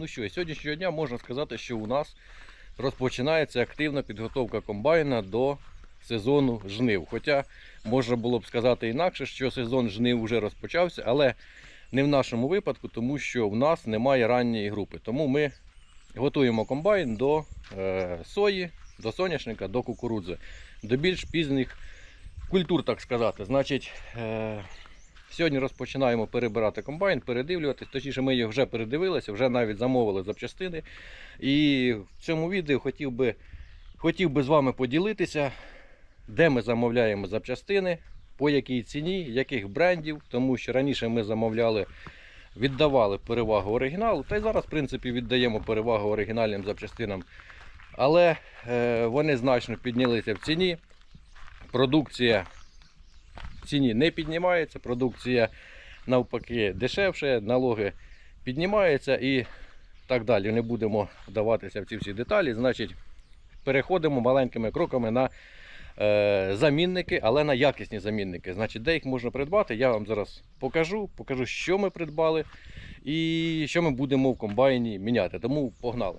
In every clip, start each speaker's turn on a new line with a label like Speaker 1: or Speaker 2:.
Speaker 1: Ну що, сьогоднішнього дня можна сказати, що у нас розпочинається активна підготовка комбайна до сезону жнив. Хоча можна було б сказати інакше, що сезон жнив вже розпочався, але не в нашому випадку, тому що в нас немає ранньої групи. Тому ми готуємо комбайн до е, сої, до соняшника, до кукурудзи, до більш пізніх культур, так сказати. Значить, е, сьогодні розпочинаємо перебирати комбайн, передивлюватись. Точніше, ми його вже передивилися, вже навіть замовили запчастини. І в цьому відео хотів би, хотів би з вами поділитися, де ми замовляємо запчастини, по якій ціні, яких брендів, тому що раніше ми замовляли. Віддавали перевагу оригіналу, та й зараз, в принципі, віддаємо перевагу оригінальним запчастинам. Але е, вони значно піднялися в ціні. Продукція ціні не піднімається, продукція навпаки дешевше, налоги піднімаються і так далі. Не будемо вдаватися в ці всі деталі. Значить, переходимо маленькими кроками на е, замінники, але на якісні замінники. Значить, де їх можна придбати, я вам зараз покажу, покажу, що ми придбали і що ми будемо в комбайні міняти. Тому погнали.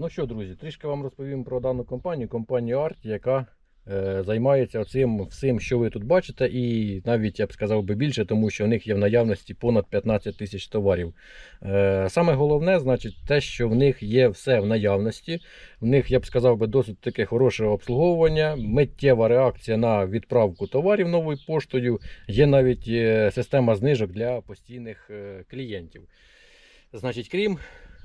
Speaker 1: Ну що, друзі, трішки вам розповім про дану компанію, компанію Art, яка е, займається цим всім, що ви тут бачите, і навіть я б сказав би більше, тому що в них є в наявності понад 15 тисяч товарів. Е, саме головне, значить, те, що в них є все в наявності. В них, я б сказав би, досить таке хороше обслуговування, миттєва реакція на відправку товарів новою поштою. Є навіть е, система знижок для постійних клієнтів. Значить, крім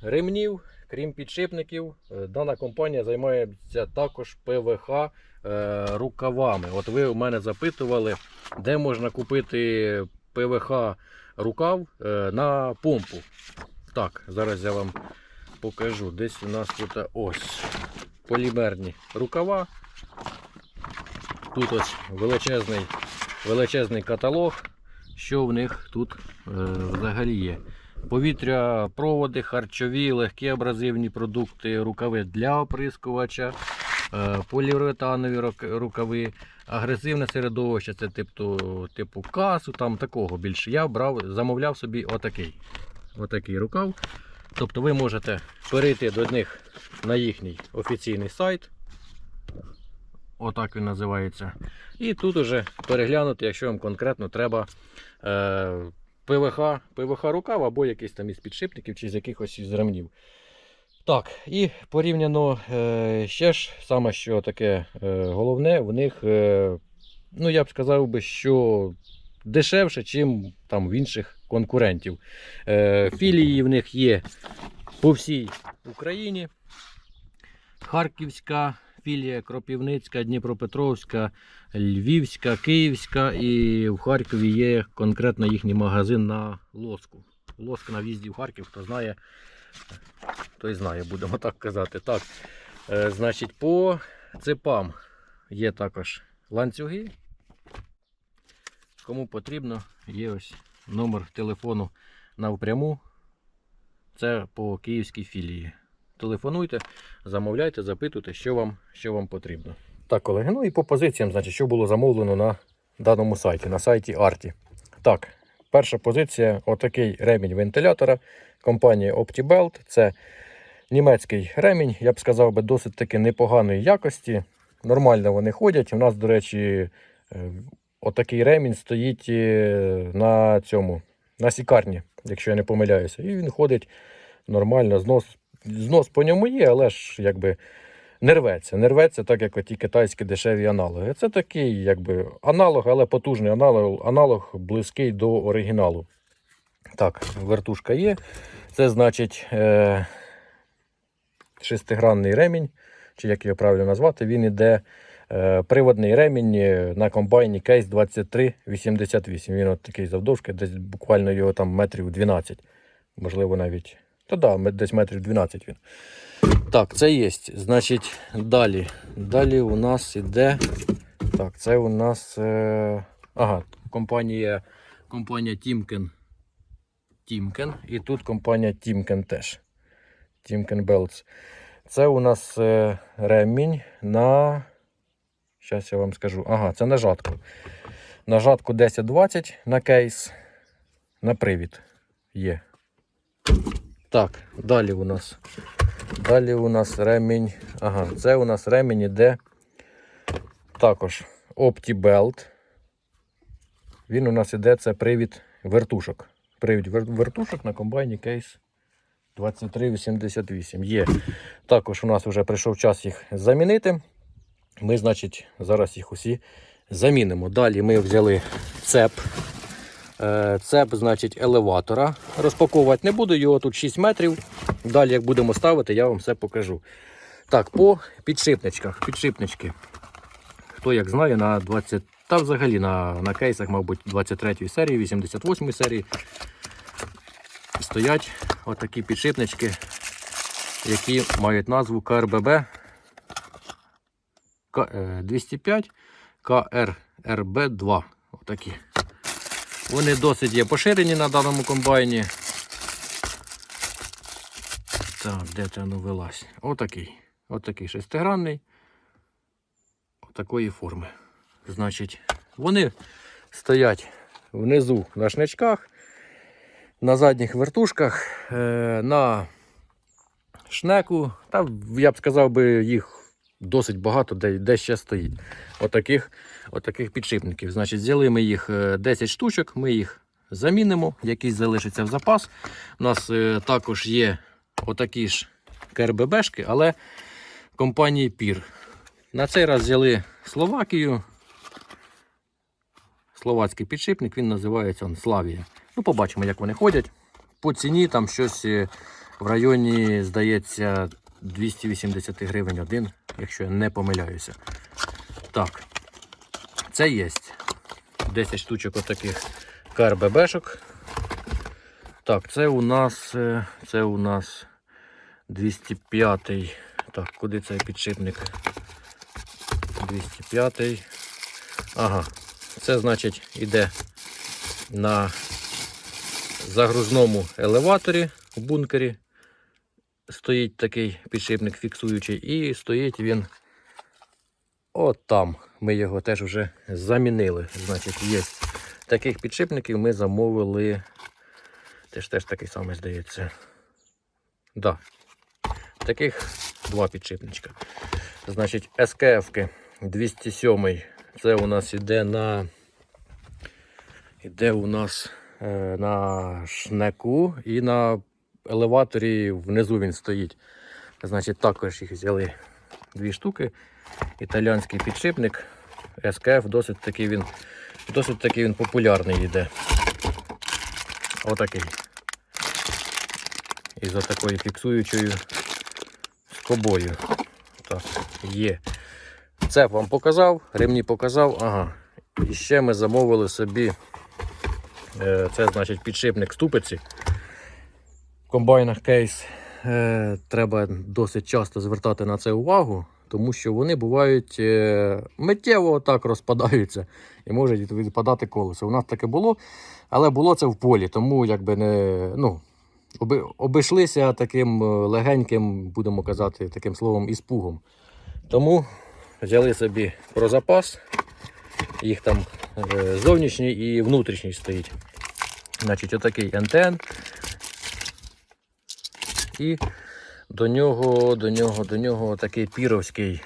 Speaker 1: ремнів, крім підшипників, е, дана компанія займається також ПВХ е, рукавами. От ви у мене запитували, де можна купити ПВХ рукав е, на помпу. Так, зараз я вам покажу. Десь у нас тут ось полімерні рукава. Тут ось величезний, величезний каталог, що в них тут взагалі є. Повітря, проводи, харчові, легкі абразивні продукти, рукави для оприскувача, е, поліуретанові рукави, агресивне середовище, це типу, типу касу, там такого більше. Я брав, замовляв собі отакий, отакий рукав. Тобто ви можете перейти до них на їхній офіційний сайт. Отак він називається. І тут уже переглянути, якщо вам конкретно треба. Е, ПВХ, ПВХ рукав або якийсь там із підшипників чи з якихось із ремнів. Так, і порівняно е, ще ж саме що таке е, головне, в них, е, ну я б сказав би, що дешевше, чим там в інших конкурентів. Філії в них є по всій Україні. Харківська філія, Кропівницька, Дніпропетровська, Львівська, Київська і в Харкові є конкретно їхній магазин на лоску. Лоск на в'їзді в Харків, хто знає, той знає, будемо так казати. Так, е, значить, по цепам є також ланцюги. Кому потрібно, є ось номер телефону навпряму. Це по київській філії. Телефонуйте, замовляйте, запитуйте, що вам, що вам потрібно. Так, колеги, ну і по позиціям, значить, що було замовлено на даному сайті, на сайті Арті. Так, перша позиція отакий ремінь вентилятора компанії OptiBelt. Це німецький ремінь, я б сказав би, досить таки непоганої якості. Нормально вони ходять. У нас, до речі, е, отакий ремінь стоїть е, на цьому, на сікарні, якщо я не помиляюся. І він ходить нормально, знос знос по ньому є, але ж якби не рветься. Не рветься, так як оті китайські дешеві аналоги. Це такий якби аналог, але потужний аналог, аналог близький до оригіналу. Так, вертушка є. Це значить е- шестигранний ремінь, чи як його правильно назвати, він іде. е, Приводний ремінь е, на комбайні Case 2388. Він от такий завдовжки, десь буквально його там метрів 12. Можливо, навіть та да, десь метрів 12 він. Так, це є. Значить, далі. Далі у нас іде. Так, це у нас. Е... Ага, компанія, компанія Timken Тімкен. І тут компанія Тімкен теж. Тімкен Belts. Це у нас е, ремінь на. Зараз я вам скажу. Ага, це на жатку. На жатку 10-20 на кейс. На привід є. Так, далі у нас. Далі у нас ремінь. Ага, це у нас ремінь іде також OptiBelt. Він у нас іде, це привід вертушок. Привід вертушок на комбайні кейс 2388. Є. Також у нас вже прийшов час їх замінити. Ми, значить, зараз їх усі замінимо. Далі ми взяли цеп. Е, Цеп, значить, елеватора. Розпаковувати не буду, його тут 6 метрів. Далі, як будемо ставити, я вам все покажу. Так, по підшипничках. Підшипнички. Хто як знає, на 20, та взагалі на, на кейсах, мабуть, 23 серії, 88 серії стоять отакі підшипнички, які мають назву КРББ е, 205 КРРБ2. Отакі. Вони досить є поширені на даному комбайні. Так, де це воно велась? Отакий. Отакий шестигранний. Отакої форми. Значить, вони стоять внизу на шничках, на задніх вертушках, е, на шнеку. Та я б сказав би, їх досить багато, де, де ще стоїть. Отаких, отаких підшипників. Значить, взяли ми їх е, 10 штучок, ми їх замінимо, якісь залишаться в запас. У нас е, також є отакі ж КРББшки, але компанії Пір. На цей раз взяли Словакію. Словацький підшипник, він називається он, Славія. Ну, побачимо, як вони ходять. По ціні там щось е, в районі, здається, 280 гривень один, якщо я не помиляюся. Так, це є 10 штучок отаких КРББшок. Так, це у нас, е, це у нас 205. Так, куди цей підшипник? 205. Ага, це значить іде на загрузному елеваторі в бункері. Стоїть такий підшипник фіксуючий, і стоїть він от там. Ми його теж вже замінили. Значить, є таких підшипників ми замовили. Теж теж такий самий здається. Да. Таких два підшипничка. Значить, СКФ 207 це у нас іде на іде у нас е, на шнеку і на елеваторі внизу він стоїть. Значить, також їх взяли дві штуки. Італіанський підшипник. СКФ досить такий він досить такий він популярний йде. Отакий. Із отакою фіксуючою скобою. Так, є. Це вам показав, ремні показав. Ага. І ще ми замовили собі. е, Це значить підшипник ступиці. Комбайнах кейс е, треба досить часто звертати на це увагу, тому що вони бувають е, миттєво так розпадаються і можуть відпадати колесо. У нас таке було, але було це в полі, тому якби не. ну, оби, обійшлися таким е, легеньким, будемо казати, таким словом, іспугом. Тому взяли собі про запас. Їх там е, зовнішній і внутрішній стоїть. Значить, отакий НТН. І до нього, до нього, до нього такий піровський.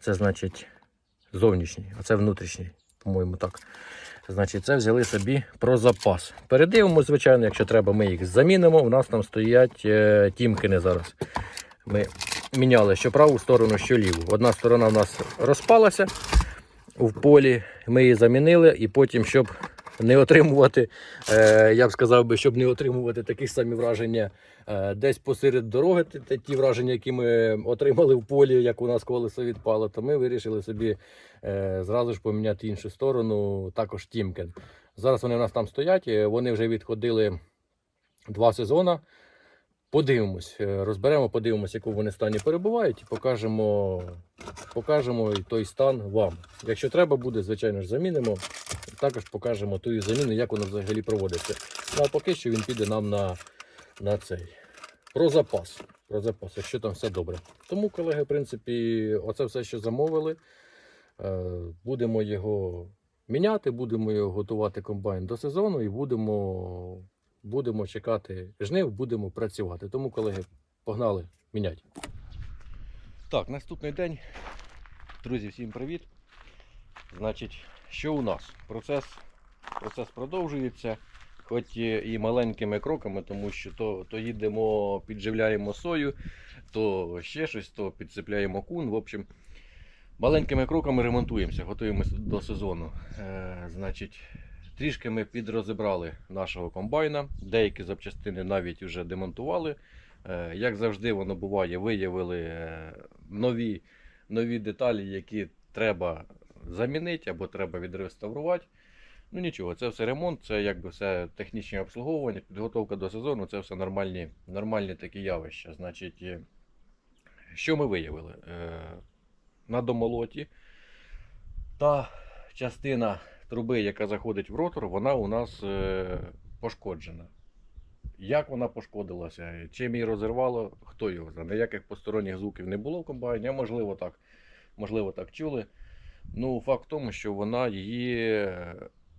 Speaker 1: Це значить зовнішній, а це внутрішній, по-моєму, так. Значить, це взяли собі про запас. Передивимо, звичайно, якщо треба, ми їх замінимо. У нас там стоять е, тімкини зараз. Ми міняли що праву сторону, що ліву. Одна сторона у нас розпалася в полі, ми її замінили, і потім, щоб не отримувати, е, я б сказав би, щоб не отримувати такі самі враження е, десь посеред дороги, ті- враження, які ми отримали в полі, як у нас колесо відпало, то ми вирішили собі е, зразу ж поміняти іншу сторону, також Тімкен. Зараз вони у нас там стоять, вони вже відходили два сезони. Подивимось, розберемо, подивимось, яку вони стані перебувають, і покажемо, покажемо той стан вам. Якщо треба буде, звичайно ж, замінимо. Також покажемо ту заміну, як вона взагалі проводиться. Ну, а поки що він піде нам на, на цей. Про запас. Про запас, якщо там все добре. Тому, колеги, в принципі, оце все, що замовили. Е, Будемо його міняти, будемо його готувати комбайн до сезону і будемо, будемо чекати жнив, будемо працювати. Тому, колеги, погнали міняти. Так, наступний день. Друзі, всім привіт. Значить, що у нас? Процес, процес продовжується, хоч і маленькими кроками, тому що то, то їдемо, підживляємо сою, то ще щось, то підцепляємо кун. В общем, маленькими кроками ремонтуємося, готуємося до сезону. Е, значить, трішки ми підрозібрали нашого комбайна, деякі запчастини навіть вже демонтували. Е, як завжди, воно буває, виявили е, нові, нові деталі, які треба замінити або треба відреставрувати. Ну нічого, це все ремонт, це якби все технічне обслуговування, підготовка до сезону, це все нормальні, нормальні такі явища. Значить, е, що ми виявили? Е, На домолоті та частина труби, яка заходить в ротор, вона у нас е, пошкоджена. Як вона пошкодилася, чим її розірвало, хто його знає. Ніяких посторонніх звуків не було в комбайні, а можливо так, можливо так чули. Ну, факт в тому, що вона її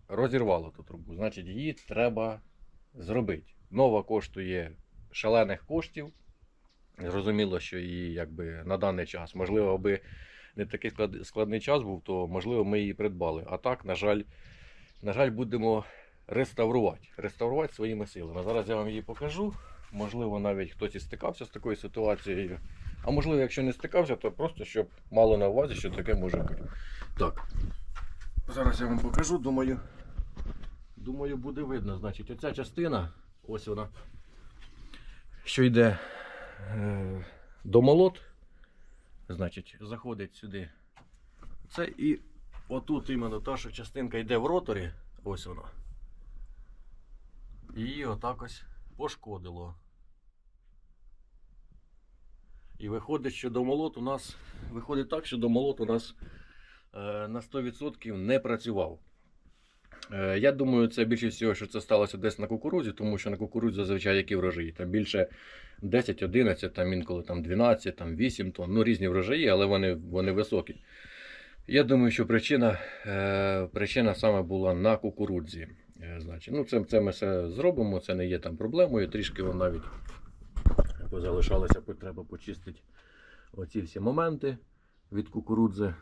Speaker 1: розірвала ту трубу. Значить, її треба зробити. Нова коштує шалених коштів. Зрозуміло, що її якби на даний час, можливо, аби не такий склад- складний час був, то можливо ми її придбали. А так, на жаль, на жаль, будемо реставрувати. Реставрувати своїми силами. Зараз я вам її покажу. Можливо, навіть хтось і стикався з такою ситуацією. А можливо, якщо не стикався, то просто щоб мало на увазі, що таке може бути. Так. Зараз я вам покажу, думаю. Думаю, буде видно. Значить, оця частина, ось вона, що йде е, до молот. Значить, заходить сюди. Це і отут іменно та, що частинка йде в роторі, ось вона. І її отак ось пошкодило. І виходить, що домолот у нас виходить так, що домолот у нас е, на 100% не працював. Е, я думаю, це більше всього, що це сталося десь на кукурудзі, тому що на кукурудзі зазвичай які врожаї. Там більше 10, 11, там інколи там 12, там 8 тонн. Ну, різні врожаї, але вони, вони високі. Я думаю, що причина, е, причина саме була на кукурудзі. Значить, ну, це, це ми все зробимо, це не є там проблемою. Трішки вон навіть позалишалося, бо треба почистити оці всі моменти від кукурудзи.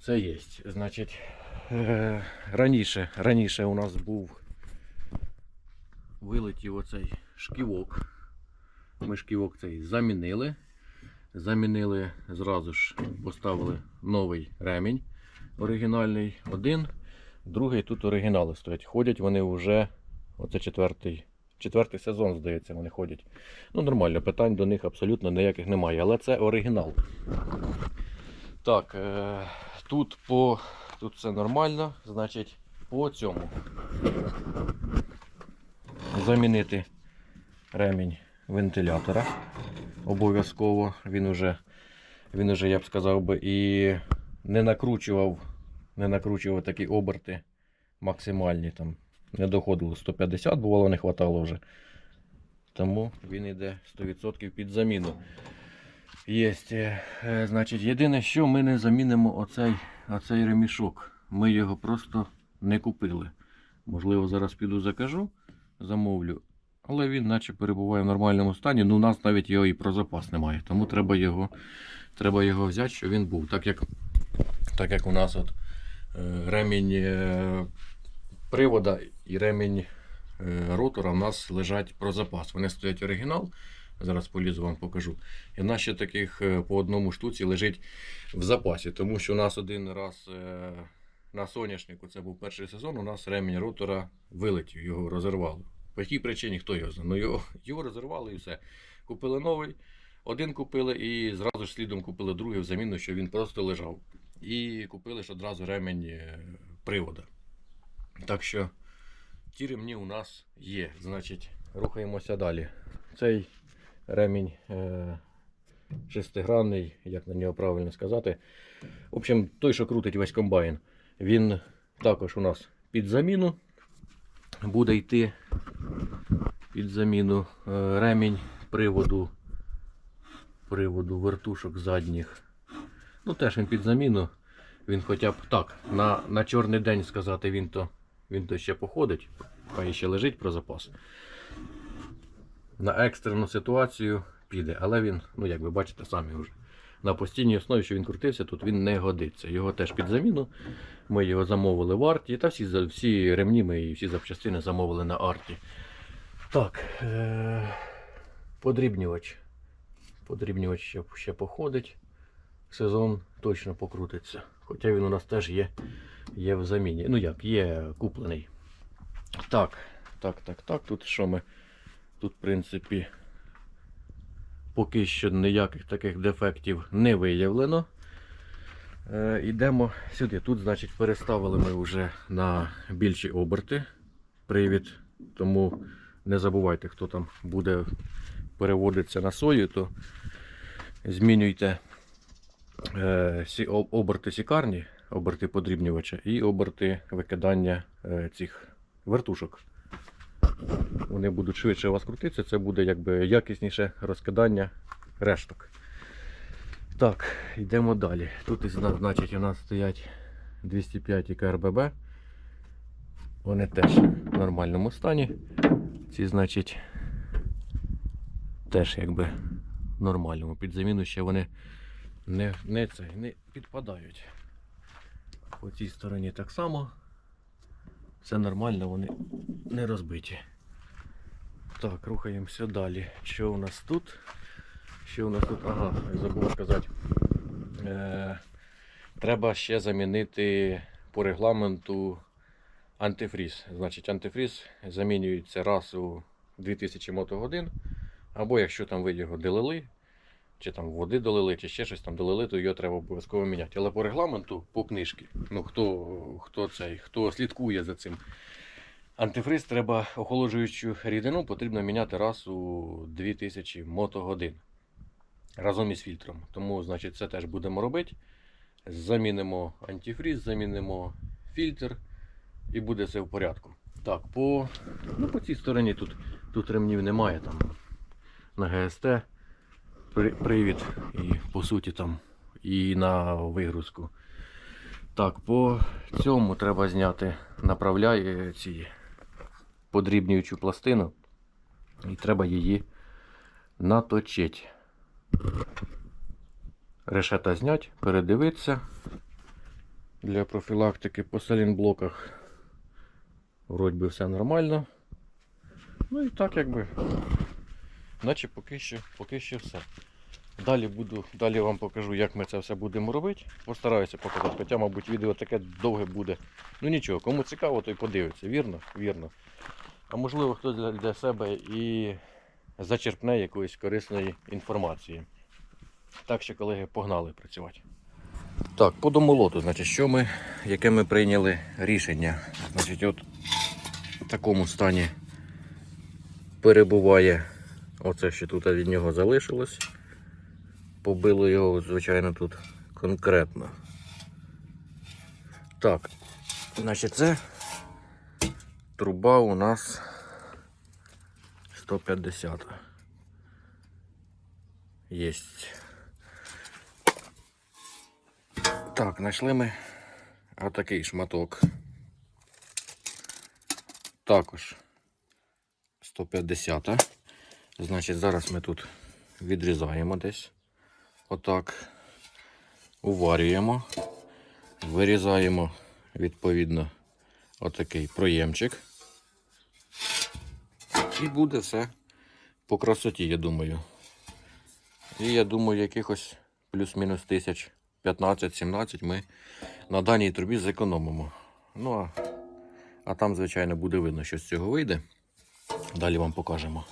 Speaker 1: Це є. Значить, е, раніше, раніше у нас був вилетів оцей шківок. Ми шківок цей замінили. Замінили зразу ж, поставили новий ремінь оригінальний один, другий тут оригінали стоять. Ходять вони вже, оце четвертий, четвертий сезон, здається, вони ходять. Ну, нормально, питань до них абсолютно ніяких немає, але це оригінал. Так, е, тут по тут все нормально, значить, по цьому замінити ремінь вентилятора. Обов'язково він уже, він уже, я б сказав би, і не накручував, не накручував такі оберти максимальні. Там не доходило 150, бувало, не хватало вже. Тому він йде 100% під заміну. Єсть. е, е, Значить, єдине, що ми не замінимо оцей, оцей ремішок. Ми його просто не купили. Можливо, зараз піду закажу, замовлю. Але він наче перебуває в нормальному стані. Ну, у нас навіть його і про запас немає. Тому треба його, треба його взяти, щоб він був. Так як, так як у нас от, е, ремінь е, привода і ремінь е, ротора у нас лежать про запас. Вони стоять оригінал. Зараз полізу вам покажу. І в нас ще таких е, по одному штуці лежить в запасі. Тому що у нас один раз е, на соняшнику, це був перший сезон, у нас ремінь ротора вилетів, його розірвало. По якій причині хто його знає? Ну його, його розірвали і все. Купили новий, один купили і зразу ж слідом купили другий в заміну, що він просто лежав. І купили ж одразу ремень привода. Так що ті ремні у нас є. Значить, рухаємося далі. Цей ремінь е, шестигранний, як на нього правильно сказати. В общем, той, що крутить весь комбайн, він також у нас під заміну буде йти під заміну е, ремінь приводу, приводу вертушок задніх. Ну теж він під заміну. Він хоча б так, на, на чорний день сказати, він то, він то ще походить, хай ще лежить про запас. На екстрену ситуацію піде, але він, ну як ви бачите, самі вже. На постійній основі, що він крутився, тут він не годиться. Його теж під заміну. Ми його замовили в арті. Та всі, всі ремні ми і всі запчастини замовили на арті. Так. Е- подрібнювач. Подрібнювач ще, ще походить. Сезон точно покрутиться. Хоча він у нас теж є, є в заміні. Ну як, є куплений. Так, так, так, так. Тут що ми? Тут, в принципі, поки що ніяких таких дефектів не виявлено. Е, йдемо сюди. Тут, значить, переставили ми вже на більші оберти привід. Тому не забувайте, хто там буде переводитися на сою, то змінюйте е, оберти сікарні, оберти подрібнювача і оберти викидання е, цих вертушок. Вони будуть швидше у вас крутитися, це буде якби якісніше розкидання решток. Так, йдемо далі. Тут значить, у нас стоять 205 КРББ. Вони теж в нормальному стані. Ці, значить, теж якби в нормальному. Під заміну ще вони не, не, це, не підпадають. По цій стороні так само. Все нормально, вони не розбиті. Так, рухаємося далі. Що у нас тут? Що у нас тут? Ага, забув сказати. Е, треба ще замінити по регламенту антифріз. Значить, антифріз замінюється раз у 2000 мотогодин. Або якщо там ви його долили, чи там води долили, чи ще щось там долили, то його треба обов'язково міняти. Але по регламенту, по книжці, ну хто, хто цей, хто слідкує за цим. Антифриз треба охолоджуючу рідину потрібно міняти раз у 2000 мотогодин разом із фільтром. Тому, значить, це теж будемо робити. Замінимо антифріз, замінимо фільтр і буде все в порядку. Так, по, ну, по цій стороні тут, тут ремнів немає. Там на ГСТ привід і по суті там і на вигрузку. Так, по цьому треба зняти направляє ці подрібнюючу пластину. І треба її наточити. Решета зняти, передивитися. Для профілактики по салінблоках вроді би все нормально. Ну і так якби. Наче поки що, поки що все. Далі буду, далі вам покажу, як ми це все будемо робити. Постараюся показати, хоча, мабуть, відео таке довге буде. Ну нічого, кому цікаво, той подивиться. Вірно? Вірно. А можливо, хтось для, для себе і зачерпне якоїсь корисної інформації. Так що, колеги, погнали працювати. Так, по домолоту, значить, що ми, яке ми прийняли рішення. Значить, от в такому стані перебуває оце, що тут від нього залишилось. Побило його, звичайно, тут конкретно. Так, значить, це труба у нас 150. Єсть. Так, знайшли ми отакий шматок. Також 150. Значить, зараз ми тут відрізаємо десь. Отак. Уварюємо. Вирізаємо відповідно отакий проємчик. І буде все по красоті, я думаю. І я думаю, якихось плюс-мінус тисяч 15-17 ми на даній трубі зекономимо. Ну а, а там, звичайно, буде видно, що з цього вийде. Далі вам покажемо.